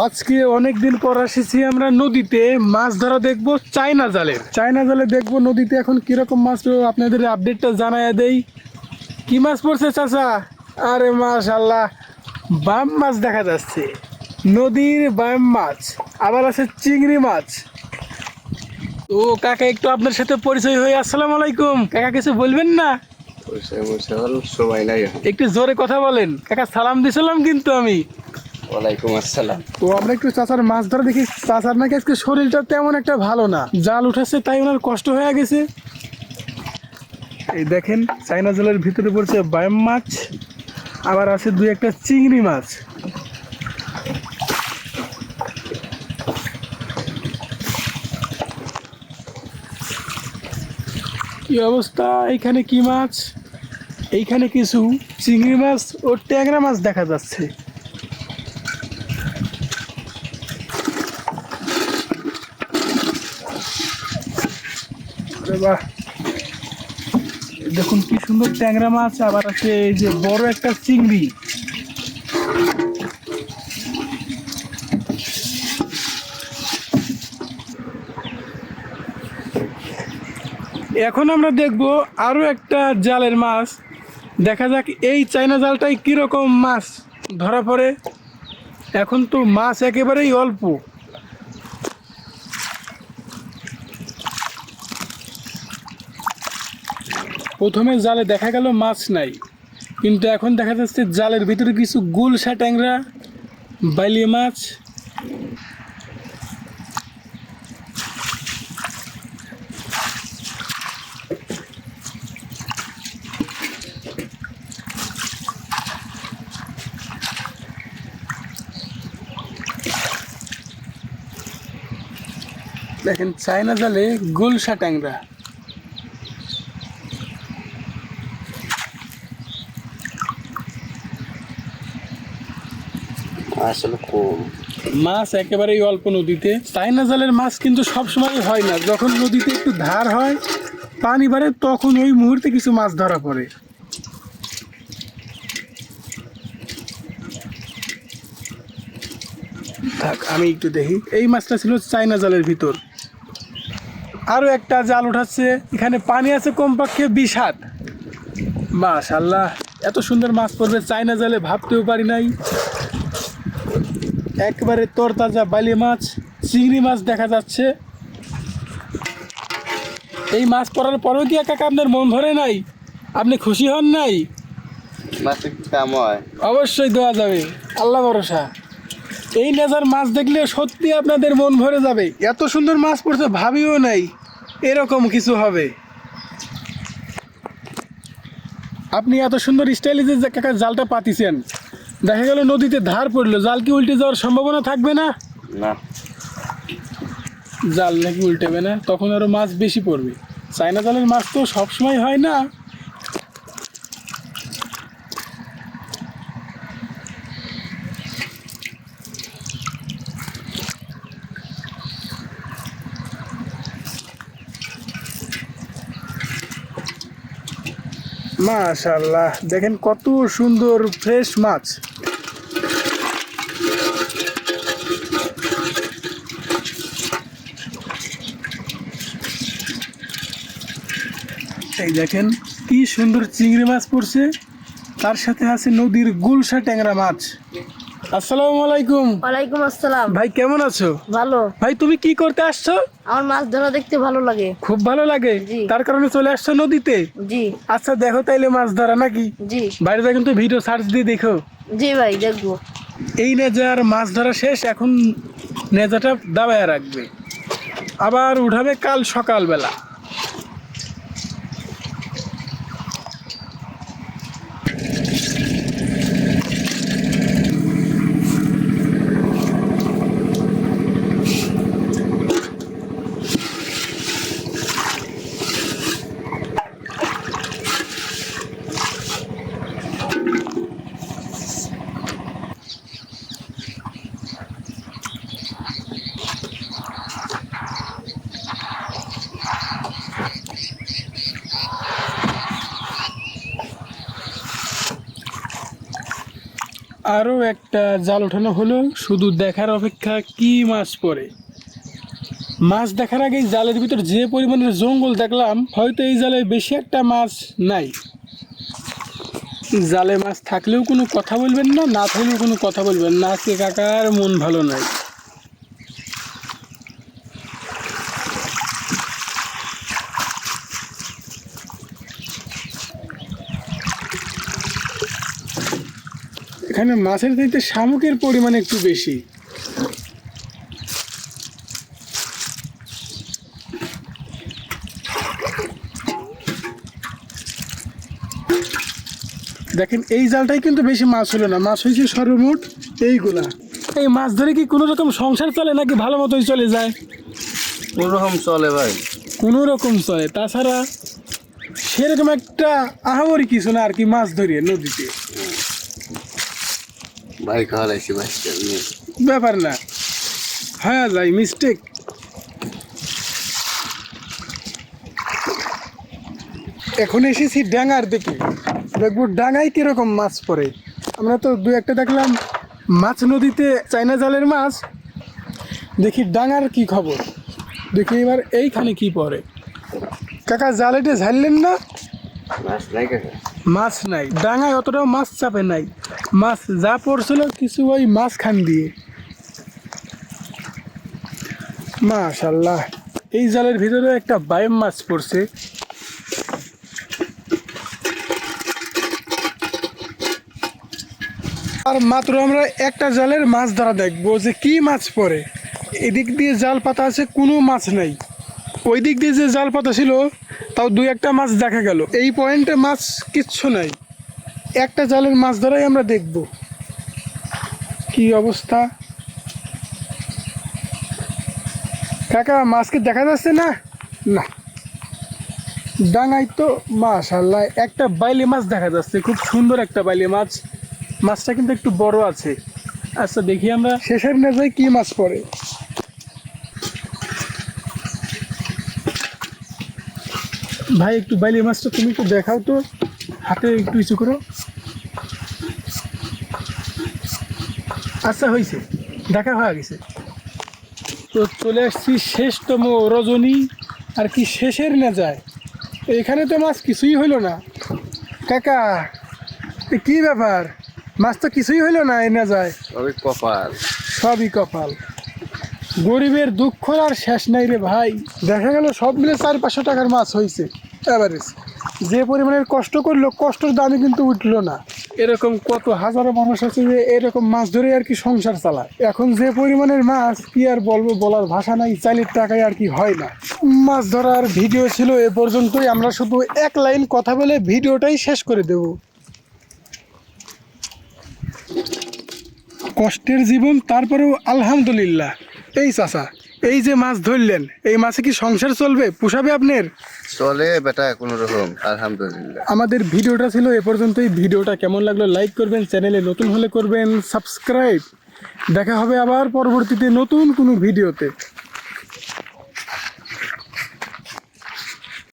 আজকে অনেক দিন পর এসেছি আমরা নদীতে। মাছ ধরা দেখব চায়না জালে চায়না জালে দেখব নদীতে এখন কীরকম মাছ আপনাদের আপডেটটা জানায় দেই। কি মাছ পড়ছে চাচা? আরে মাশাল্লাহ বাম মাছ দেখা যাচ্ছে। নদীর বাম মাছ আবার আছে চিংড়ি মাছ। তো কাকা একটু আপনার সাথে পরিচয় হয়ে আসসালামু আলাইকুম। কাকা কিছু বলবেন না? একটু জোরে কথা বলেন। কাকা সালাম দিছিলাম কিন্তু আমি। ওয়ালাইকুম আসসালাম। তো আমরা একটু চাচার মাছ ধরা দেখি। চাচার নাকি আজকে শরীরটা তেমন একটা ভালো না। জাল উঠেছে, তাই ওনার কষ্ট হয়ে গেছে। এই দেখেন, চাইনা জলের ভিতরে পড়ছে বায়াম মাছ, আবার আছে দুই একটা চিংড়ি মাছ। কি অবস্থা? এইখানে কি মাছ? এইখানে কিছু চিংড়ি মাছ ও ট্যাংরা মাছ দেখা যাচ্ছে। বাহ দেখুন কি সুন্দর ট্যাংরা মাছ, আবার আছে এই যে বড় একটা চিংড়ি। এখন আমরা দেখব আরও একটা জালের মাছ। দেখা যাক এই চাইনা জালটাই কীরকম মাছ ধরা পড়ে। এখন তো মাছ একেবারেই অল্প। প্রথমে জালে দেখা গেল মাছ নাই। কিন্তু এখন দেখা যাচ্ছে জালের ভিতরে কিছু গুলশা ট্যাংরা বাইলি মাছ। দেখেন, চায়না জালে গুলশা ট্যাংরা আসলে কম। মাছ একেবারেই অল্প নদীতে। চাইনা জালের মাছ কিন্তু সব সময় হয় না। যখন নদীতে একটু ধার হয়, পানি বাড়ে, তখন ওই মুহূর্তে কিছু মাছ ধরা পড়ে। থাক, আমি একটু দেখি। এই মাছটা ছিল চাইনা জালের ভিতর। আরও একটা জাল উঠাচ্ছে। এখানে পানি আছে কমপক্ষে বিশ হাত। মাশাল্লাহ এত সুন্দর মাছ পড়বে। চাইনা জালে ভাবতেও পারি নাই। একবারে তরতাজা বালি মাছ চিংড়ি মাছ দেখা যাচ্ছে। এই মাছ পড়ার পরেও কি একা আপনার মন ভরে নাই? আপনি খুশি হন নাই? অবশ্যই দেওয়া যাবে। আল্লাহ ভরসা। এই নেজার মাছ দেখলে সত্যি আপনাদের মন ভরে যাবে। এত সুন্দর মাছ পড়ছে ভাবিও নাই এরকম কিছু হবে। আপনি এত সুন্দর স্টাইলে যে কাকা জালটা পাতিছেন। দেখা গেল নদীতে ধার পড়ল। জাল কি উল্টে যাওয়ার সম্ভাবনা থাকবে না? না। জাল নাকি উল্টেবে না? তখন আরও মাছ বেশি পড়বে। চায়না জালের মাছ তো সবসময় হয় না। মাশাল্লাহ দেখেন কত সুন্দর ফ্রেশ মাছ। এই দেখেন কি সুন্দর চিংড়ি মাছ পড়ছে। তার সাথে আছে নদীর গুলশা ট্যাংরা মাছ। আসসালামু আলাইকুম। ওয়ালাইকুম আসসালাম। ভাই কেমন আছো? ভালো। ভাই তুমি কি করতে আসছো? আমার মাছ ধরা দেখতে ভালো লাগে। খুব ভালো লাগে। তার কারণে চলে আসছো নদীতে? জি। আচ্ছা দেখো তাইলে মাছ ধরা নাকি? জি। বাইরে যা কিন্তু ভিডিও সার্চ দিয়ে দেখো। জি ভাই দেখব। এই নেজার মাছ ধরা শেষ এখন নেজাটা দাবায় রাখবে। আবার উঠাবে কাল সকালবেলা। আরও একটা জাল ওঠানো হলো। শুধু দেখার অপেক্ষা কি মাছ পড়ে? মাছ দেখার আগে জালের ভিতর যে পরিমাণের জঙ্গল দেখলাম, হয়তো এই জালে বেশি একটা মাছ নাই। জালে মাছ থাকলেও কোনো কথা বলবেন না না থাকলেও কোনো কথা বলবেন না। আজকে কাকার মন ভালো নাই। এখানে মাছের চাইতে শামুকের পরিমাণ একটু বেশি? দেখেন এই জালটাই কিন্তু বেশি মাছ হলো না। মাছ হয়েছে সর্বমোট এইগুলা। এই মাছ ধরে কি কোনো রকম সংসার চলে নাকি ভালো মতোই চলে যায়? কোনরকম চলে ভাই। কোনো রকম চলে। তাছাড়া সেরকম একটা আহামরি কিছু না আর কি মাছ ধরিয়ে নদীতে। ভাই খাওয়ালাইছি ব্যাপার না। হ্যাঁ যাই মিস্টেক এখন এসেছি ডাঙার দিকে। দেখব ডাঙায় কীরকম মাছ পড়ে। আমরা তো দু একটা দেখলাম মাছ নদীতে চাইনা জালের মাছ। দেখি ডাঙার কি খবর। দেখি এবার এইখানে কি পড়ে। কাকা জালেটে ঝাড়লেন না? মাছ নাই কাকা। মাছ নাই, ডাঙায় অতটাও মাছ চাপে নাই। মাছ যা পড়ছিল কিছু ওই মাছ খান দিয়ে। মাশাল্লাহ, এই জালের ভিতরে একটা বায়ম মাছ পড়ছে। আর মাত্র আমরা একটা জালের মাছ ধরা দেখব যে কি মাছ পড়ে। এদিক দিয়ে জাল পাতা আছে, কোনো মাছ নাই। ওই দিক দিয়ে যে জাল পাতা ছিল তাও দুই একটা মাছ দেখা গেল। এই পয়েন্টে মাছ কিচ্ছু নাই। একটা জালের মাছ ধরাই আমরা দেখব। কি অবস্থা? কাকা, মাছকে দেখা যাচ্ছে না? না। ডাঙায় তো মাশাল্লাহ, একটা বাইলে মাছ দেখা যাচ্ছে। খুব সুন্দর একটা বাইলে মাছ। মাছটা কিন্তু একটু বড় আছে। আচ্ছা দেখি আমরা। শেষের নেজায় কি মাছ পড়ে? ভাই একটু বাইলে মাছটা তুমি একটু দেখাও তো। হাতে একটু ইস্যু করো। আচ্ছা হয়েছে দেখা হয়ে গেছে। তো চলে আসছি শেষতম রজনী। আর কি শেষের না যায়? এখানে তো মাছ কিছুই হইল না। কাকা এ কি ব্যাপার? মাছ তো কিছুই হইল না এ না যায়? তবে কপাল। সবই কপাল। গরিবের দুঃখ আর শেষ নাই রে ভাই। দেখা গেল সব মিলে চার পাঁচশো টাকার মাছ হয়েছে এভারেজ যে পরিমাণের কষ্ট করল, কষ্টর দামে কিন্তু উঠল না। এরকম কত হাজারো মানুষ আছে যে এরকম মাছ ধরে আর কি সংসার চালায়। এখন যে পরিমাণের মাছ, কি আর বলব, বলার ভাষা নাই, চালের টাকায় আর কি হয় না। মাছ ধরার ভিডিও ছিল এ পর্যন্তই, আমরা শুধু এক লাইন কথা বলে ভিডিওটাই শেষ করে দেব। কষ্টের জীবন, তারপরেও আলহামদুলিল্লাহ। এই চাচা এই যে মাছ ধরলেন এই মাছে কি সংসার চলবে? পোষাবে আপনার? চলে বেটা কোনো রকম আলহামদুলিল্লাহ। আমাদের ভিডিওটা ছিল এ পর্যন্ত এই ভিডিওটা কেমন লাগল লাইক করবেন চ্যানেলে নতুন হলে করবেন সাবস্ক্রাইব। দেখা হবে আবার পরবর্তীতে নতুন কোনো ভিডিওতে।